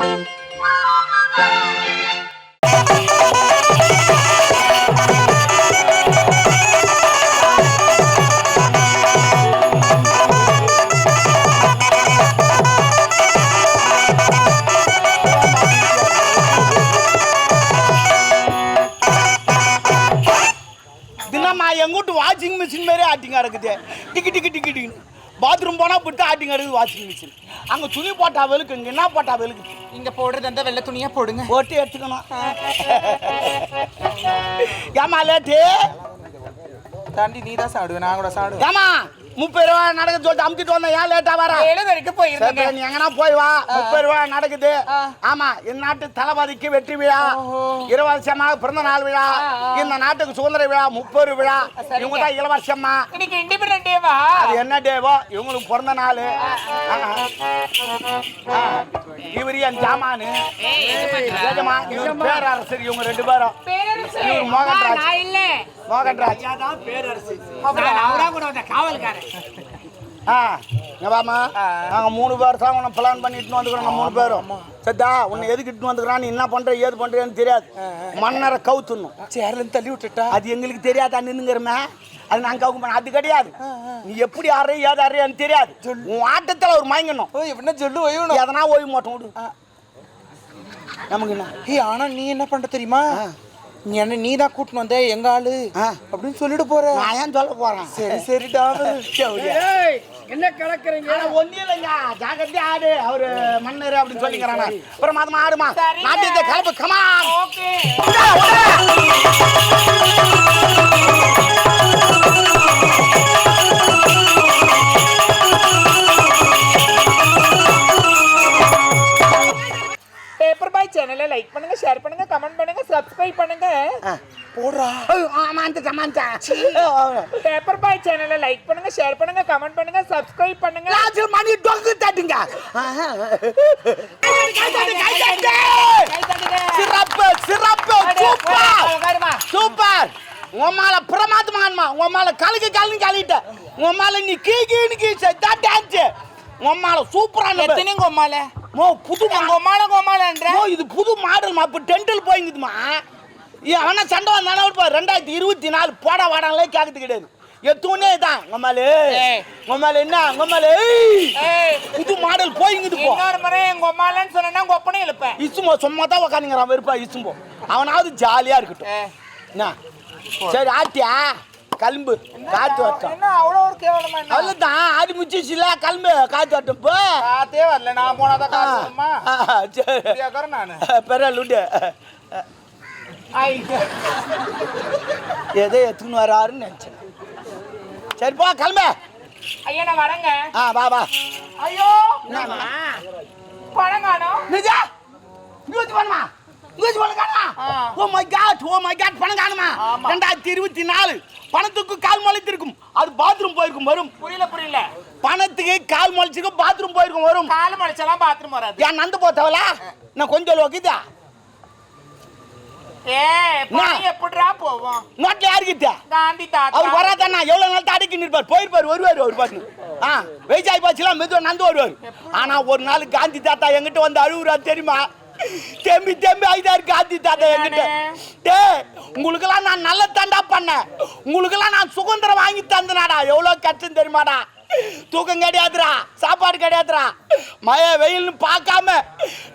தினம்மா எங்கூட்டு washing machine மாரி ஆட்டிங்க இருக்குது. டிக்கி டிக்கி டிக்கி டிக்கின்னு. பாத்ரூம் போனால் விட்டு ஆட்டிங்க இருக்குது வாஷிங் மிஷின் அங்கே துணி போட்டா வெளுக்கு இங்கே என்ன போட்டா வெளுக்கு இங்க போடுறது அந்த வெள்ளை துணியா போடுங்க. போட்டு எடுத்துக்கணும். ஏமா லேட்டு தாண்டி நீ தான் சாப்பிடுவேன் நான் கூட சாப்பிடுவேன். ஏமா முப்பது ரூபா நடக்க சொல்லிட்டு அமுத்திட்டு வந்தேன். ஏன் லேட்டா வர? போயிருந்தேங்க சரி, நீ எங்கனா போய் வா. முப்பது ரூபா நடக்குது. ஆமா இந்த நாட்டு தளபதிக்கு வெற்றி விழா. வருஷமாக பிறந்த நாள் விழா. இந்த நாட்டுக்கு சுதந்திர விழா முப்பது விழா. இவங்க தான் இளவரசம்மா. இன்னைக்கு இண்டிபெண்டன்ட் டேவா அது என்ன டேவோ இவங்களுக்கு பிறந்த நாள். இவர் என் ஜாமானு. பேரரசர் இவங்க ரெண்டு பேரும். இவர் இல்ல. மோகன்ராஜ். நான் அவரா கூட வந்த காவல்காரன். ஆ இங்க வாம்மா. நாங்க மூணு பேர் தான் உன்னை பிளான் பண்ணிட்டு வந்துக்கிறோம் மூணு பேரும். சத்தா உன்னை எதுக்கு இட்டு வந்துக்கிறான்? நீ என்ன பண்ற ஏது பண்றேன்னு தெரியாது. மன்னரை கவுத்துணும் சேர்ல இருந்து தள்ளி விட்டுட்டா? அது எங்களுக்கு தெரியாதா நின்னுங்கிறமே? அது நாங்க கவுக்க அது கிடையாது. நீ எப்படி ஆடுற ஏது ஆடுறியான்னு தெரியாது. உன் ஆட்டத்துல ஒரு மயங்கணும். என்ன சொல்லு ஒய்யணும் எதனா ஓய்வு மாட்டோம் நமக்கு என்ன? ஏய் ஆனா நீ என்ன பண்ற தெரியுமா? என்ன நீ தான் கூட்டின்னு வந்த எங்க ஆளு. அப்படின்னு சொல்லிட்டு போற. நான் ஏன் சொல்ல போறேன்? சரி சரிடா என்ன கலக்குறீங்க? ஒண்ணும் இல்லைங்க. ஜாக்கிரதையா ஆடு அவரு மன்னர் அப்படின்னு சொல்லிக்கிறாங்க அப்புறம் மாதமா ஆடுமா. நாட்டியத்தை கலப்பு கமா ஓகே. ஆமாந்த சமாந்தா. பேப்பர் பாய் சேனலை லைக் பண்ணுங்க ஷேர் பண்ணுங்க கமெண்ட் பண்ணுங்க சப்ஸ்கிரைப் பண்ணுங்க. ராஜு மணி டொங்கு தட்டுங்க. சிறப்பு சிறப்பு. சூப்பர். சூப்பர். உமால பிரமாதமான்மா உமால கலக்கு கலந்து கழிட்ட உமால நீ கீ கீனு கீ செத்தா டான்ஸ். உமால சூப்பரான எத்தனை கோமால மோ புது மா- கோமால கோமாலன்ற மோ இது புது மாடல்மா இப்போ டென்டில் போயிங்குதுமா. அவனா சண்டை வந்தானே இப்போ ரெண்டாயிரத்தி இருபத்தி நாலு போட வாடங்களே கேட்கறது கிடையாது. எத்தூனே தான் உமாலு. உமாலு என்ன? உமாலு புது மாடல் போயிங்குது போ. இன்னொரு முறை என் கோமாலன்னு சொன்னா கொப்பனை இழுப்பேன். இசுமோ சும்மா தான் உக்காந்துங்கிறான். வெறுப்பா இசும்போ. அவனாவது ஜாலியா இருக்கட்டும். என்ன? சரி ஆட்டியா? கலும்பு. காத்து வரட்டும். என்ன அவ்வளோ ஒரு கேவலமா அவ்வளோதான் ஆடி முச்சிச்சுல கலும்பு காத்து வரட்டும். இப்போ காத்தே வரல. நான் போனாதான் காசு வருமா? சரி. பெரிய லுட்டு எதோ எடுத்துன்னு வராருன்னு நினச்சேன். சரி போ கிளம்பு. ஐயா நான் வரேங்க. ஆ வா வா. ஐயோ. காணோம் நிஜா? வச்சு பண்ணுமா இங்க வச்சு பண்ண காணுமா ஆ. Oh my God oh my God பணம் காணுமா ஆமா. ரெண்டாயிரத்தி இருபத்தி நாலு பணத்துக்கு கால் முளைத்திருக்கும். அது பாத்ரூம் போயிருக்கும் வரும். புரியல புரியல. பணத்துக்கு கால் முளைச்சிருக்கும் பாத்ரூம் போயிருக்கும் வரும். காலு மடிச்செல்லாம் பாத்ரூம் வராது. ஏன் நந்து போத்தவளா? நான் கொஞ்சம் லோக்கிதா எப்படிடா போவோம் நோட்ல யாருக்கிட்ட? காந்தி தாத்தா. அவர் வராதாண்ணா எவ்வளவு நாள் தடைக்கு நிற்பார் போயிருப்பார் வருவார் அவர் பாட்டு ஆ வயசாகி போச்சுலாம் மெதுவாக நந்து வருவார். ஆனா ஒரு நாள் காந்தி தாத்தா எங்கிட்ட வந்து அழுகுறா தெரியுமா? தேம்பி தேம்பி ஐதாரு காந்தி தாத்தா என்கிட்ட டேய் உங்களுக்கெல்லாம் நான் நல்ல தாண்டா பண்ணேன். உங்களுக்கெல்லாம் நான் சுதந்திரம் வாங்கி தந்தனாடா. எவ்வளோ கஷ்டம் தெரியுமாடா? தூக்கம் கிடையாதுடா. சாப்பாடு கிடையாதுடா. மழை வெயில்னு பார்க்காம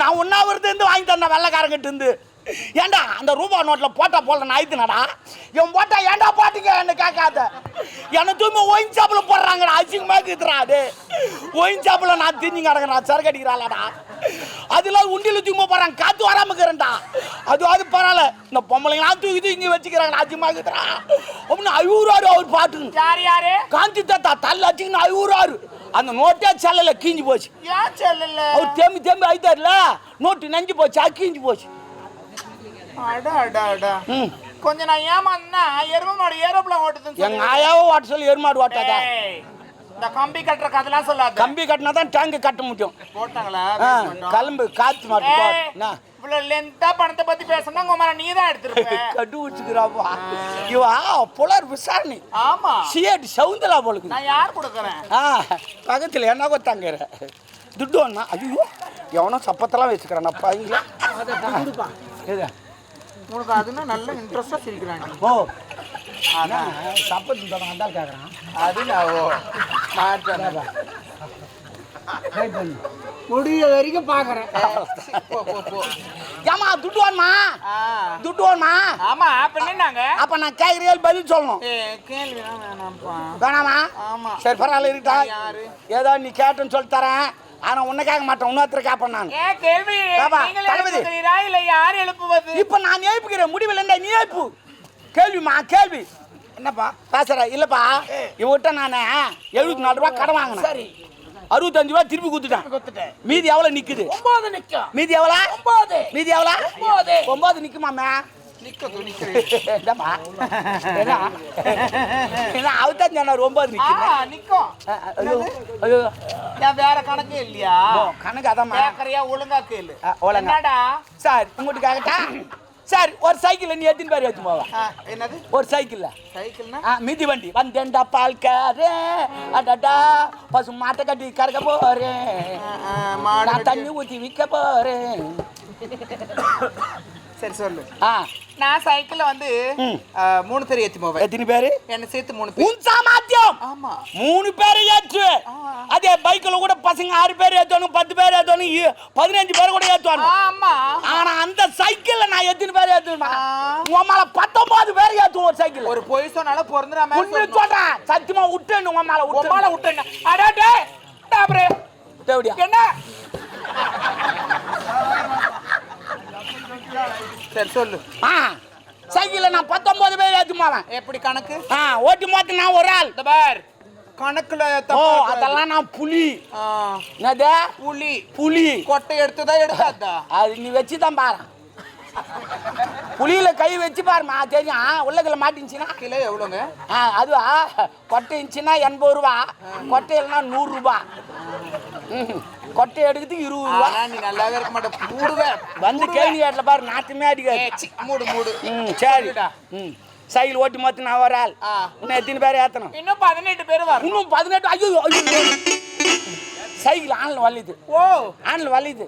நான் உண்ணாவிரதம் இருந்து வாங்கி தந்தேன் வெள்ளைக்காரங்கிட்ட இருந்து ஏன்டா அந்த ரூபா நோட்டில் போட்டா போல நாய்த்துனடா? இவன் போட்டா ஏன்டா போட்டீங்க என்ன கேட்காத? என்ன தூய்மை ஒயின் சாப்பில் போடுறாங்கடா அசிங்கமாக இருக்குதுடா அது. ஒயின் சாப்பில் நான் திரிஞ்சு கிடக்குறேன் நான் சரக்கு அடிக்கிறாளடா. அதுல உண்டியில் தூய்மை போடுறாங்க காத்து வராம இருக்கிறேன்டா. அது அது பரவாயில்ல. இந்த பொம்பளைங்களாம் தூக்கி தூக்கி வச்சுக்கிறாங்க அசிங்கமாக இருக்குதுடா. அப்படின்னு ஐயூறாரு அவர் பாட்டுங்க யார் யாரு? காந்தி தாத்தா தள்ள அடிச்சுன்னு ஐயூறாரு அந்த நோட்டே செல்லல கீஞ்சு போச்சு. ஏன் சொல்லல? அவர் தேம்பி தேம்பி ஐத்தாருல நோட்டு நெஞ்சு போச்சு அக்கீஞ்சு போச்சு. அடா அடா அடா. ம். கொஞ்சம் நான் ஏமாந்தா எருமை மாடு ஏரோப்ளேன் ஓட்டுதுன்னு எங்க. ஆயாவோ வாட்ட சொல்லி எருமாடு வாட்டாதா ஏய், இந்த கம்பி கட்டுற கதெல்லாம் சொல்லாத. கம்பி கட்டினா தான் டேங்க் கட்ட முடியும். போட்டாங்களா? ஆ. கலம்பு காத்து மாட்டு போ. ஏய், என்ன? இவ்வளவு லென்த்தா பணத்தை பத்தி பேசணும் மேல நீ தான் எடுத்திருப்ப. கட்டு வச்சுக்கிறாப்பா. இவா புலர் விசாரணை. ஆமா. சிஏடி சவுந்தலா போலுக்கு நான் யார் கொடுக்கறேன்? ஆ பக்கத்தில் என்ன கொத்தாங்கிற துட்டு ஒண்ணா? ஐயோ எவனோ சப்பத்தெல்லாம் வச்சுக்கிறான். அப்பா இங்க இது உனக்கு அதுனா நல்ல இன்ட்ரெஸ்டா சிரிக்கிறாங்க. ஓ அதான். சப்பத்து அதான் கேட்குறான் அது நான் முடிய வரைக்கும் பாக்குறேன். போ போ போ. ஏமா துட்டு வேணுமா? ஆ. துட்டு வேணுமா? ஆமா பின்னாங்க அப்ப நான் கேட்குறேன் பதில் சொல்லணும். வேணாம்ப்பா. வேணாமா? ஆமா. சரி பரவாயில்ல இருக்கா யாரு? ஏதோ நீ கேட்டுன்னு சொல்லி தரேன். ஆனா உன்னை கேட்க மாட்டேன் இன்னொருத்தர் கேட்பேன் நான். தளபதி. இல்ல யார் எழுப்புவது? இப்ப நான் எழுப்புகிறேன் முடிவில் என்ன நீ எழுப்பு. கேள்விமா கேள்வி. என்னப்பா பேசுற இல்லப்பா. இவகிட்ட நான் எழுபத்தி நாலு ரூபா கடன் வாங்கினேன். சரி. அறுபத்தஞ்சு ரூபா திருப்பி கொடுத்துட்டேன். கொடுத்துட்டேன். மீதி எவ்வளவு நிக்குது? ஒன்பது நிக்கும். மீதி எவ்வளவு? ஒன்பது. மீதி எவ்வளவு? ஒன்பது. ஒன்பது நிக்குமாமே. வேற கணக்கே இல்லையா கணக்கு கேக்கறியா ஒழுங்கா கேளு ஆ, ஒழுங்கா. என்னடா சார் உங்கள்கிட்ட கேட்கட்டா சார் ஒரு சைக்கிள் நீ எத்தனை பேர் ஏற்று போவா என்னது ஒரு சைக்கிள்ல சைக்கிள்னா மிதி வண்டி வந்தேன்டா பால்காரே அடடா பசு மாட்டை கட்டி கறக்க போறேன் நான் தண்ணி ஊத்தி விற்க போறேன் சரி சொல்லு ஆ நான் சைக்கிள்ல வந்து மூணு பேர் ஏத்தி போவேன். எத்தனை பேரு? என்ன சேர்த்து மூணு பேர். உன் சாமர்த்தியம் ஆமா. மூணு பேரை ஏற்று ஆ. அதே பைக்கில் கூட பசங்க ஆறு பேர் ஏற்றணும் பத்து பேர் இ- பதினஞ்சு பேர் கூட ஏற்றுவாங்க ஆமா. ஆனா அந்த சைக்கிள்ல நான் எத்தனை பேர் ஏற்றுவேன் ஆ. உன் மேல பத்தொன்பது பேர் ஏற்றுவோம் ஒரு சைக்கிள் ஒரு பொய் சொன்னாலும் உண்மை மாதிரி சொல்றேன். சத்தியமா விட்டுன்னு உன் மேல விட்டு அடாடே டாப்ரே தேவடியா என்ன? சரி சொல்லு. ஆ சைக்கிள்ல நான் பத்தொன்பது பேர் ஏற்றுமாவேன் எப்படி கணக்கு? ஆ ஓட்டி மொத்தம் நான் ஒரு ஆள். இந்த பார் கணக்குல ஓ. அதெல்லாம் நான் புலி. ஆ, என்னது? புலி. புலி. கொட்டை எடுத்ததா எடுத்தாதா அது நீ வச்சு தான் பாரு. புலியில கை வச்சு பாருமா தெரியும். உள்ளத்துல மாட்டிருந்துச்சுன்னா கிலோ எவ்வளோங்க? ஆ அதுவா? கொட்டை இருந்துச்சுன்னா எண்பது ரூபா. கொட்டை இல்லைன்னா நூறு ரூபா. ம், கொட்டை எடுக்கிறதுக்கு இருபது ரூபா. நீ நல்லாவே இருக்க மாட்ட. மூடுவே வந்து கேள்வி கேட்டல பாரு நாட்டுமே அடிக்காது. மூடு மூடு. ம் சரி. சொல்லுடா. ம் சைக்கிள் ஓட்டி மொத்தம் நான் ஒரு ஆள். இன்னும் எத்தனை பேர் ஏற்றணும் இன்னும் பதினெட்டு பேர் வரும் இன்னும் பதினெட்டு ஐயோ சைக்கிள் ஆன்ல வலிது. ஓ. ஆன்ல வலிது?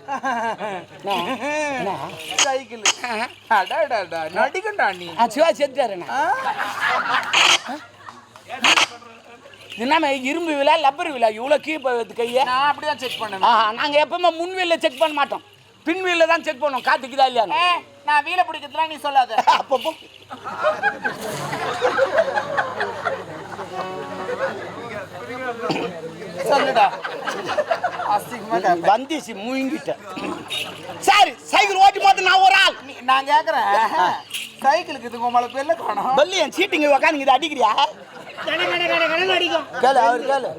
சைக்கிள். நடிகண்டா நீ. சிவா ஆ? என்னமே இரும்பு விழா லப்பர் விழா? இவ்வளோ கீழே கையை. நான் அப்படிதான் செக் பண்ணுவேன் ஆ நாங்கள் எப்பவுமே முன் வீலில் செக் பண்ண மாட்டோம். பின் வீலில் தான் செக் பண்ணுவோம். காத்துக்குதா இல்லையான்னு ஏ நான் வீல பிடிக்கிறதுலாம் நீ சொல்லாத. அப்பப்போ சொல்லுடா. வந்துச்சு முழுங்கிட்ட சரி சைக்கிள் ஓட்டி போது நான் ஒரு ஆள். நான் கேக்குறேன். சைக்கிளுக்கு இது உங்களை பெல்ல காணும். பல்லி என் சீட்டிங்க உக்காந்து இதை அடிக்கிறியா? கேளு அவர் கேளு.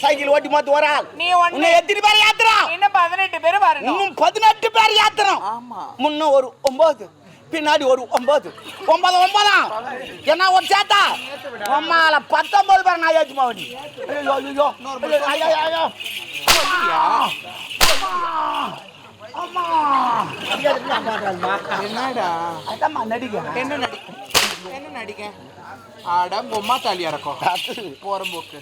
சைக்கிள் ஓட்டி போது ஒரு ஆள். இன்னும் எத்தனை பேர் ஏத்துறோம் இன்னும் பதினெட்டு பேர் வரணும். இன்னும் பதினெட்டு பேர் ஏத்துறோம் ஆமா. முன்ன ஒரு ஒன்பது பின்னாடி ஒரு ஒன்பது. ஒன்பது ஒன்பதாம் என்ன ஒரு சேத்தா? உம்மால பத்தொன்பது பேர் நான் ஏற்றுமா வண்டி என்னடா? அதாம்மா நடிக்க என்ன நடிக்க என்ன நடிக்க ஆடா பொம்மா இறக்கும் போறம்போக்கு.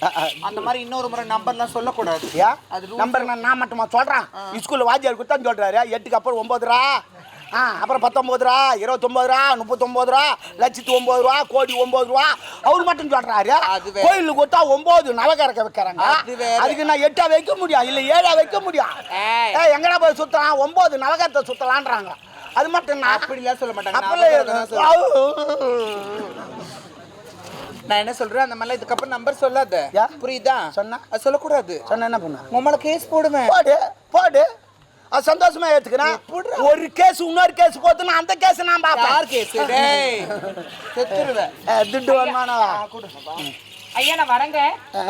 அந்த மாதிரி இன்னொரு முறை நம்பர்லாம் சொல்லக்கூடாது. அது. நம்பர் நான் மட்டுமா சொல்றேன்? ஸ்கூல்ல வாத்தியார் கொடுத்தான்னு சொல்றாரு. எட்டுக்கு அப்புறம் ஒன்பது ரூபா ஆ அப்புறம் பத்தொம்பது ரூபா இருபத்தொம்பது ரூபா முப்பத்தொம்பது ரூபா லட்சத்து ஒம்பது ரூபா கோடி ஒம்பது ரூபா அவர் மட்டும் சொல்றாரு. கோயிலுக்கு கொடுத்தா ஒம்பது நவகரக்க வைக்கிறாங்க. அதுக்கு நான் எட்டா வைக்க முடியும். இல்ல ஏழா வைக்க முடியும். எங்கடா போய் சுத்தலாம்? ஒம்பது நவகரத்தை சுத்தலான்றாங்க. அது மட்டும் நான் அப்படிலாம் சொல்ல மாட்டாங்க. நான் தான் என்ன சொல்றேன்? அந்த மாதிரிலாம் இதுக்கப்புறம் நம்பர் சொல்லாத? புரியுதா? சொன்னா? அது சொல்லக்கூடாது. சொன்ன என்ன பண்ண? உங்களை கேஸ் போடுவேன். போடு போடு. அது சந்தோஷமா ஏத்துக்கிறேன்? ஒரு கேஸ் இன்னொரு கேஸ் போத்துனா அந்த கேஸ் நான் யார் பார்ப்பேன் கேஸ் டேய் செத்துருவேன். துட்டு வேணுமானவா ஐயா நான் வரேங்க.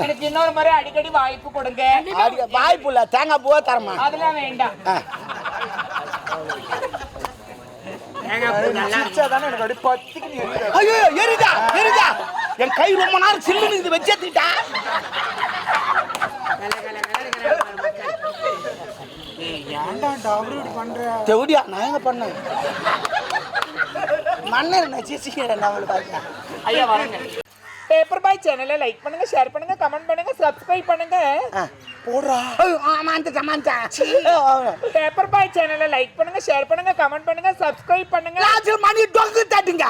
எனக்கு இன்னொரு முறை அடிக்கடி வாய்ப்பு கொடுங்க. அடி- வாய்ப்பு இல்ல. தேங்காய் பூவா தரமா? அதெல்லாம் வேண்டாம். எரியுற. ஐயோ எரிதா எரிதா என் கை ரொம்ப நேரம் சில்லுன்னு இது வச்சேத்திட்டா? தெவடியா நான் எங்க பண்ணேன் மன்னர் பாக்க ஐயா வரேங்க. பேப்பர் பாய் சேனலை லைக் பண்ணுங்க ஷேர் பண்ணுங்க கமெண்ட் பண்ணுங்க சப்ஸ்கிரைப் பண்ணுங்க. போடுறா. மாந்தா மாந்தா பேப்பர் பாய் சேனலை லைக் பண்ணுங்க ஷேர் பண்ணுங்க கமெண்ட் பண்ணுங்க சப்ஸ்கிரைப் பண்ணுங்க. மணி டொங்கு தட்டுங்க.